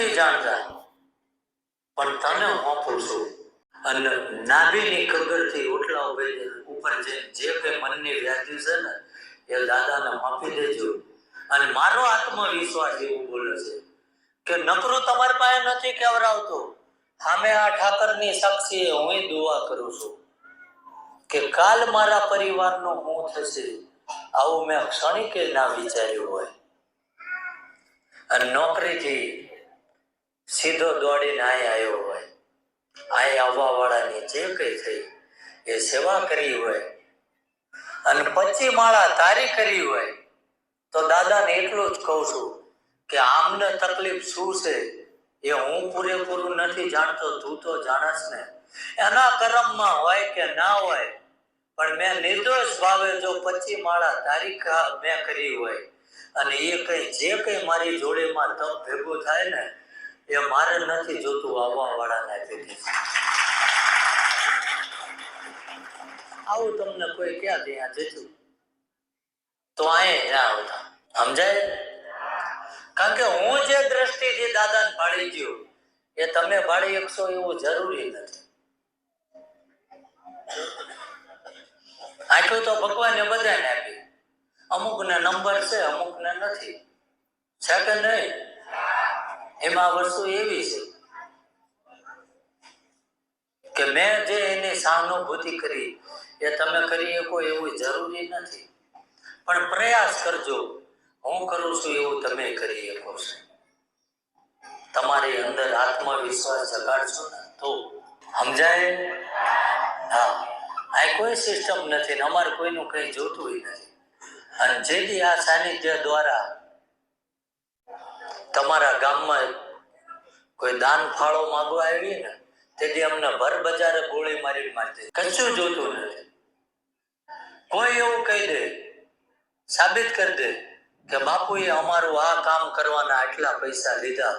નથી જાણતા. પણ તને હોપું છું. અને નાભીની કગરથી ઓટલા ઉપર જે જે કઈ મનની વ્યાધિ છે ને, એ દાદાને માફી દેજો. અને મારો આત્મવિશ્વાસ એવું બોલે છે કે નકરું તમારી પાસે નથી કેવરાવતો. સામે આ ઠાકરની સાક્ષીએ હું દુઆ કરું છું કે કાલ મારા પરિવારનો હું થશે, આવું મેં ક્ષણિકે ના વિચાર્યું હોય. અને નોકરીથી સીધો દોડીને અહીં આવ્યો હોય. અહીં આવવા વાળાની જે કઈ થઈ, એ સેવા કરી હોય. અને પચી માળા તારી કરી હોય. તો દાદાને એટલું જ કહું છું કે આમને તકલીફ શું છે, એ હું પૂરેપૂરું નથી જાણતો, તું તો જાણસ ને. એના કરમમાં હોય કે ના હોય, પણ મેં નિર્દોષ ભાવે જો પચી માળા તારીખ મેં કરી હોય, અને એ કઈ, જે કઈ મારી જોડેમાં તપ ભેગું થાય ને એ મારે નથી જોતું આવવા વાળાને ભેગી આવું તમને કોઈ ક્યાં ત્યાં જતું તો અહીં ના આવતા સમજાય? કારણ કે હું જે દ્રષ્ટિથી દાદાને ભાળી ગયો, એ તમે ભાળી શકશો એવું જરૂરી નથી. આટલું તો ભગવાને બધાને આપી અમુકને નંબર છે, અમુકને નથી. છે કે નહીં? એમાં વસ્તુ એવી છે કે મેં જે એની સહાનુભૂતિ કરી, એ તમે કરી શકો એવું જરૂરી નથી. પણ પ્રયાસ કરજો, હું કરું છું એવું તમે કરી શકો છો. તમારી અંદર આત્મવિશ્વાસ જગાડશો ને તો, સમજાય? હા. આ કોઈ સિસ્ટમ નથી અમારે કોઈનું કંઈ જોતું નથી. અને જેથી આ સાનિધ્ય દ્વારા તમારા ગામમાં કોઈ દાન ફાળો માંગવા આવી ને, તેથી અમને ભર બજારે ગોળી મારી મારતી. કશું જોતું નથી. કોઈ એવું કહી દે, સાબિત કરી દે કે બાપુએ અમારું આ કામ કરવાના આટલા પૈસા લીધા.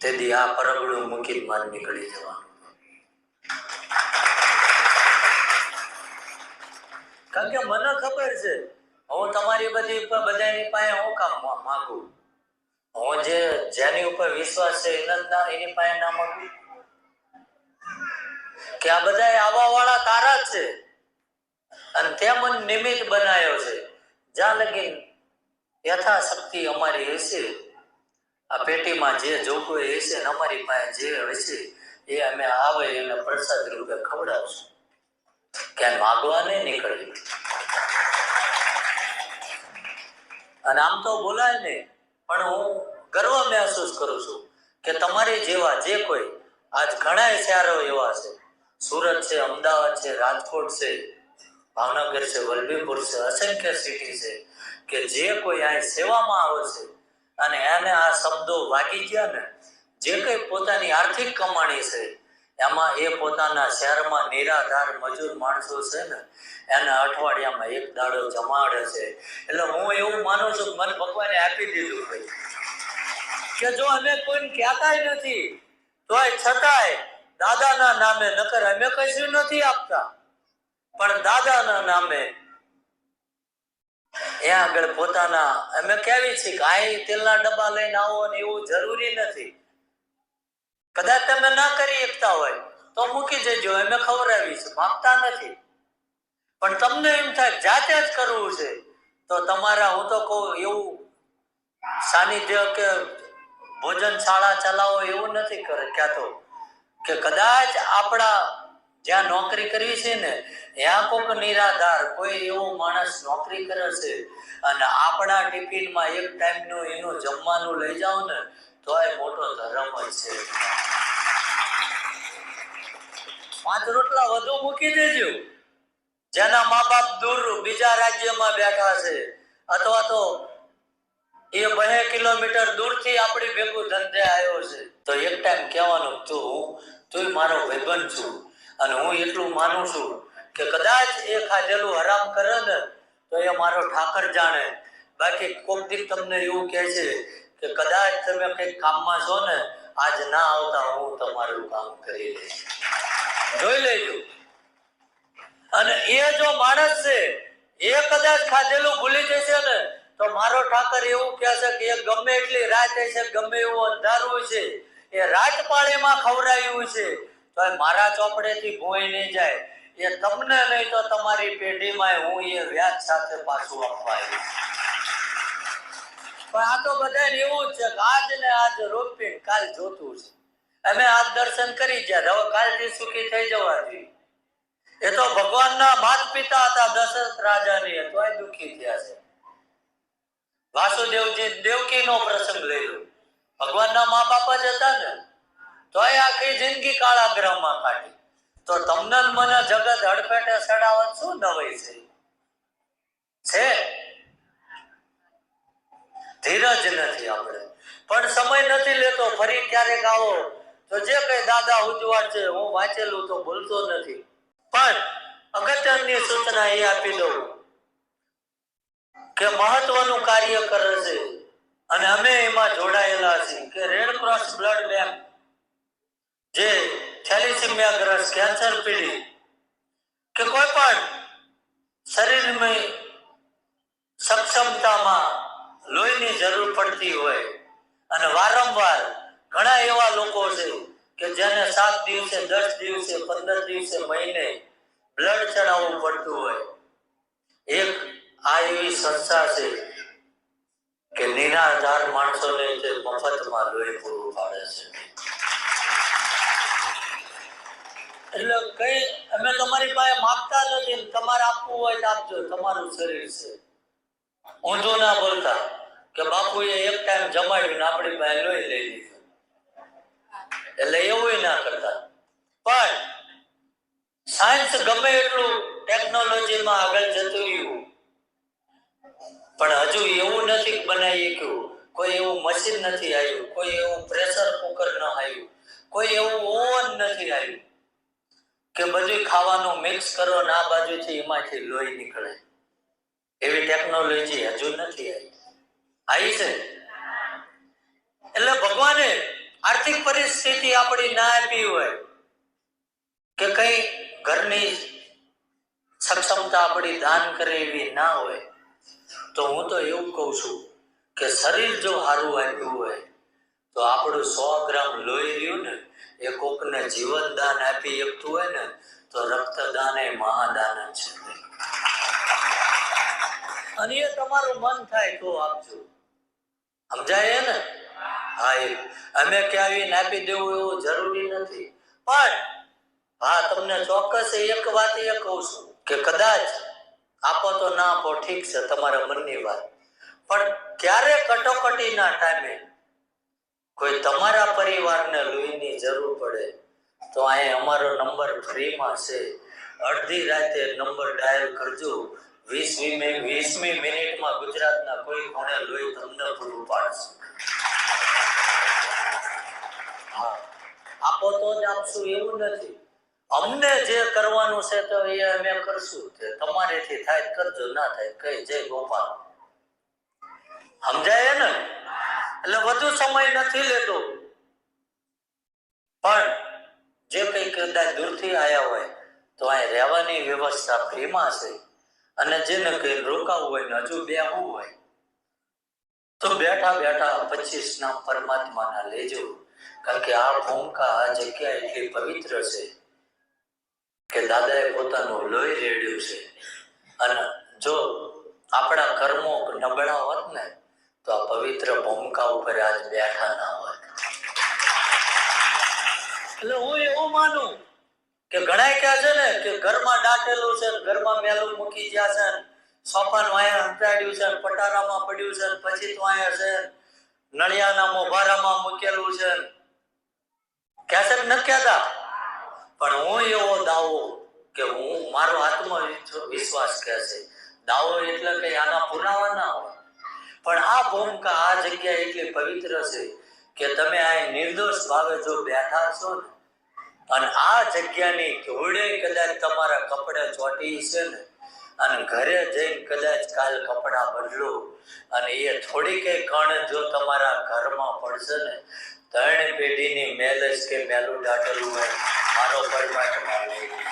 તેથી આ પરબડું મૂકી માર નીકળી જવાનું. કારણ કે મને ખબર છે, હું તમારી બધી બધાની પાસે હું કામ માંગુ? હું જે જેની ઉપર વિશ્વાસ છે એના એની પાસે ના માંગુ કે આ બધા આવા વાળા તારા છે. અને તે મને નિમિત્ત બનાવ્યો છે. જ્યાં લગી યથાશક્તિ અમારી હશે. આ પેટીમાં જે જોગવાઈ હશે ને અમારી પાસે જે હશે, એ અમે આવે એને પ્રસાદ રૂપે ખવડાવશું. ક્યાંય માગવા નહીં નીકળી. અને આમ તો બોલાય નહીં, પણ હું ગર્વ મહેસૂસ કરું છું કે તમારી જેવા જે કોઈ આજ ઘણા શહેરો એવા છે. સુરત છે, અમદાવાદ છે, રાજકોટ છે, ભાવનગર છે, વલભીપુર છે, અસંખ્ય સિટી છે કે જે કોઈ અહીં સેવામાં આવે છે અને એને આ શબ્દો વાગી ગયા ને, જે કંઈ પોતાની આર્થિક કમાણી છે, એમાં એ પોતાના શહેરમાં નિરાધાર મજૂર માણસો છે ને, એને અઠવાડિયામાં એક દાડો જમાડે છે. એટલે હું એવું માનું છું મને ભગવાને આપી દીધું ભાઈ કે જો અમે કોઈને કહેતાય નથી, તોય છતાંય દાદાના નામે નકર અમે કશું નથી આપતા. પણ દાદાના નામે એ આગળ પોતાના, અમે કેવી છે કે તેલના ડબ્બા લઈને આવો ને એવું જરૂરી નથી. કદાચ તમે ના કરી શકતા હોય, તો મૂકી જજો અમે ખવડાવી છે, માગતા નથી. પણ તમને એમ થાય જાતે જ કરવું છે, તો તમારા હું તો કહું એવું સાનિધ્ય કે ભોજન શાળા ચલાવો એવું નથી કહેતો કે કદાચ આપણા જ્યાં નોકરી કરવી છે ને, ત્યાં કોઈક નિરાધાર, કોઈ એવો માણસ નોકરી કરે છે અને આપણા ટિફિનમાં એક ટાઈમનું એનું જમવાનું લઈ જાઓ ને, તો એ મોટો ધર્મ હોય છે. પાંચ રોટલા વધુ મૂકી દેજો. જેના મા બાપ દૂર બીજા રાજ્યમાં બેઠા છે, અથવા તો એ બે કિલોમીટર દૂરથી આપણી ભેગું ધંધે આવ્યો છે. તો એક ટાઈમ કહેવાનું તું હું તું મારો ભાઈબંધ છું અને હું એટલું માનું છું કે કદાચ એ ખાધેલું હરામ કરે ને, તો એ મારો ઠાકર જાણે. બાકી કોક દી તમને એવું કહે છે કે કદાચ તમે કંઈક કામમાં છો ને, આજ ના આવતા હું તમારું કામ કરી લઈશ. જોઈ લેજો. અને એ જો માણસ છે, એ કદાચ ખાધેલું ભૂલી જશે તો મારો ઠાકર એવું કહે છે કે ગમે એટલી રાત છે, ગમે એવું અંધારું છે, એ રાત પાળીમાં ખવડાયું છે, તો મારા ચોપડેથી ભોય નહીં જાય. એ તમને નહીં તો તમારી પેઢીમાં હું એ વ્યાજ સાથે પાછું આપવા પણ આ તો બધાને એવું છે કે આજ ને આજ રોપી કાલ જોતું છે. અમે આજ દર્શન કરી ગયા, હવે કાલથી સુખી થઈ જવાથી. એ તો ભગવાનના માત પિતા હતા, દશરથ રાજાની, એ દુઃખી થયા છે. વાસુદેવજી દેવકીનો પ્રસંગ લઈ લો. ભગવાનના મા બાપ જ હતા ને તો એ આખી જિંદગી કાળાગ્રહમાં કાઢી. તો તમને મને જગત હડફેટે સડાવત શું નવાઈ છે? છે? ધીરજ નથી આપણે. પણ સમય નથી લેતો, ફરી ક્યારેક આવો. તો જે કઈ દાદા ઉજવાડ છે, હું વાંચેલું તો ભૂલતો નથી. પણ અગત્યની સૂચના એ આપી દઉં. કે મહત્વનું કાર્ય કરે છે. અને અમે એમાં જોડાયેલા છીએ કે રેડ ક્રોસ બ્લડ બેંક જે થેલિસીમિયા ગ્રસ્ત કેન્સર પીડી કે કોઈ પણ શરીરમાં સક્ષમતામાં લોહીની જરૂર પડતી હોય. અને વારંવાર ઘણા એવા લોકો છે કે જેને સાત દિવસે, દસ દિવસે, પંદર દિવસે મહિને બ્લડ ચડાવવું પડતું હોય. એક આ એવી સંસ્થા છે કે નિરાધાર માણસોને તે મફતમાં લોહી પૂરું પાડે છે. એટલે કઈ અમે તમારી પાસે માગતા નથી તમારે આપવું હોય તો આપજો, તમારું શરીર છે. ઊંધું ના બોલતા કે બાપુએ એક ટાઈમ જમાડ્યું આપણી પાસે લોહી લઈ લીધું. એટલે એવું ના કરતા. પણ સાયન્સ ગમે એટલું ટેકનોલોજીમાં આગળ જતું રહ્યું પણ હજુ એવું નથી બનાવી શક્યું. કોઈ એવું મશીન નથી આવ્યું. કોઈ એવું પ્રેશર કુકર ન આવ્યું. કોઈ એવું ઓવન નથી આવ્યું. કે બધું ખાવાનું મિક્સ કરો ને આ બાજુથી એમાંથી લોહી નીકળે. એવી ટેકનોલોજી હજુ નથી આવી. આવી છે? એટલે ભગવાને આર્થિક પરિસ્થિતિ આપણી ના આપી હોય કે કઈ ઘરની સક્ષમતા આપણી દાન કરે એવી ના હોય. તો હું તો એવું કહું છું કે શરીર જો સારું આપ્યું હોય, તો આપણું સો ગ્રામ લોહી રહ્યું ને, એ કોકને જીવન દાન આપી શકતું હોય ને, તો રક્તદાન એ મહાદાન છે. અને એ તમારું મન થાય તો આપજો. સમજાય ને? હા, એ. અમે ક્યાં આપી દેવું એવું જરૂરી નથી. પણ, હા, તમને ચોક્કસ એક વાત એ કહું છું કે કદાચ આપો તો ના આપો, ઠીક છે, તમારા મનની વાત. પણ ક્યારે કટોકટીના ટાઈમે કોઈ તમારા પરિવારને લોહીની જરૂર પડે, તો અહીંયા અમારો નંબર ફ્રીમાં છે. અડધી રાતે નંબર ડાયલ કરજો. વીસમી વીસમી મિનિટમાં ગુજરાતના કોઈ કોણે લોહી તમને પૂરું પાડશે. આપો તો જ આપશું, એવું નથી. અમને જે કરવાનું છે તો એ અમે કરશું. તે તમારેથી થાય કરજો, ના થાય કઈ. જય ગોપાલ. સમજાય ને? એટલે વધુ સમય નથી લેતો. પણ જે કઈ કદાચ દૂરથી આવ્યા હોય તો અહીં રહેવાની વ્યવસ્થા ફ્રીમાં છે. અને જેને કઈ રોકાવું હોય ને હજુ બેહવું હોય, તો બેઠા બેઠા પચીસ નામ પરમાત્માના લેજો. કારણ કે આ ભૂમિકા આ જગ્યા એટલી પવિત્ર છે? કે દાદાએ પોતાનું લોહી રેડ્યું છે. અને જો આપણા કર્મો નબળા હોત ને, તો આ પવિત્ર ભૂમિકા ઉપર આજ બેઠા ના હોત. એટલે હું એવું માનું કે ઘણા કહે છે ને, કે ઘરમાં દાટેલું છે ને, ઘરમાં મેલું મૂકી ગયા છે ને સોફાનું વાયા હંતાડ્યું છે ને, પટારામાં પડ્યું છે પછી તો અહીંયા છે નળિયાના મોભારામાં મૂકેલું છે ને. કહે છે નથી કહેતા? પણ હું એવો દાવો કે હું મારો આત્મવિશ્વાસ કહે છે. દાવો એટલે કે આના પુરાવા ના હોય. પણ આ ભૂમિકા આ જગ્યા એટલી પવિત્ર છે કે તમે આ નિર્દોષ ભાવે જો બેઠા છો ને, અને આ જગ્યાની ધૂળે કદાચ તમારા કપડે ચોટી છે ને, અને ઘરે જઈને કદાચ કાલ કપડાં બદલો, અને એ થોડી કઈ કણ જો તમારા ઘરમાં પડશે ને, ત્રણ પેઢીની મેલ જ કે મેલું દાટેલું હોય. મારો પરમાત્મા લઈ લે.